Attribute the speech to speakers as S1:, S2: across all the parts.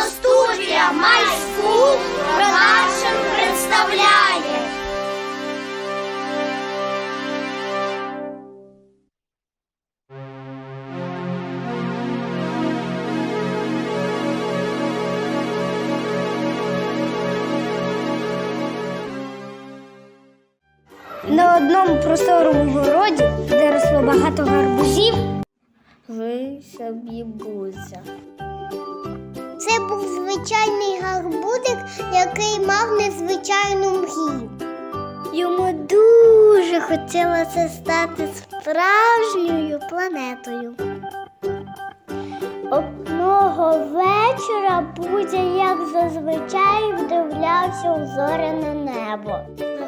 S1: Кіностудія Майскул продакшн представляє.
S2: На одному просторому городі, де росло багато гарбузів, вийшов бібузя.
S1: Це був звичайний гарбузик, який мав незвичайну мрію.
S2: Йому дуже хотілося стати справжньою планетою. Одного вечора Бузя, як зазвичай, вдивлявся у зоряне небо.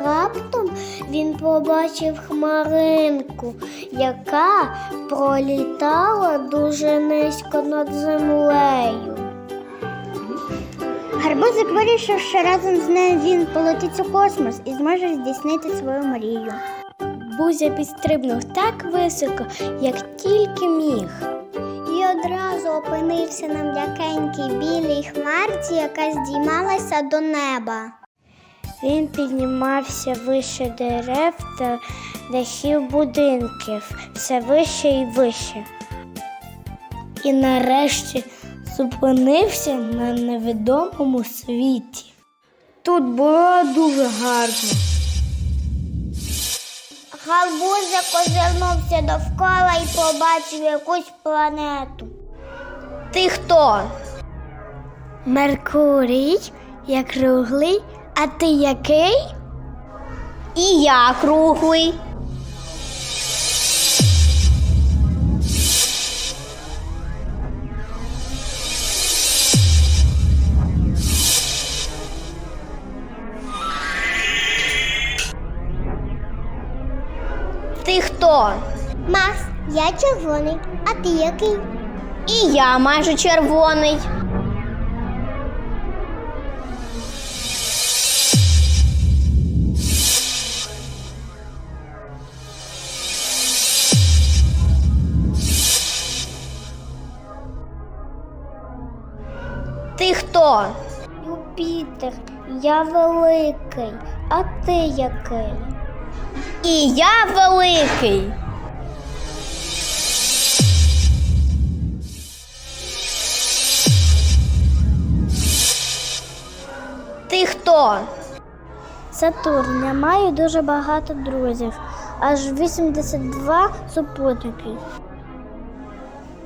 S2: Раптом він побачив хмаринку, яка пролітала дуже низько над землею. Гарбузик вирішив, що разом з нею він полетить у космос і зможе здійснити свою мрію. Бузя підстрибнув так високо, як тільки міг. І одразу опинився на м'якенькій білій хмарці, яка здіймалася до неба. Він піднімався вище дерев та дахів будинків, все вище і вище. І нарешті зупинився на невідомому світі. Тут було дуже гарно. Гарбузик озирнувся довкола і побачив якусь планету. Ти хто? Меркурій, я круглий, а ти який? І я круглий. Ти хто?
S1: Макс, я червоний, а ти який?
S2: І я майже червоний. Ти хто? Юпітер, я великий, а ти який? І я великий. Ти хто? Сатурн, я маю дуже багато друзів, аж 82 супутники.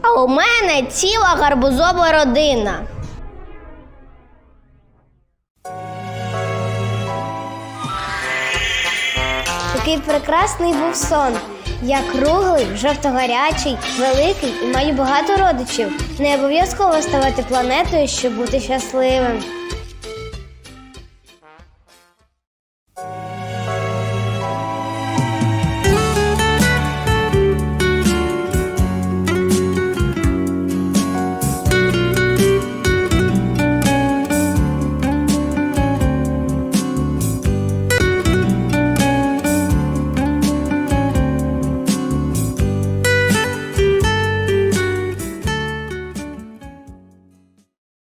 S2: А у мене ціла гарбузова родина. Який прекрасний був сон. Я круглий, жовтогарячий, великий і маю багато родичів. Не обов'язково ставати планетою, щоб бути щасливим.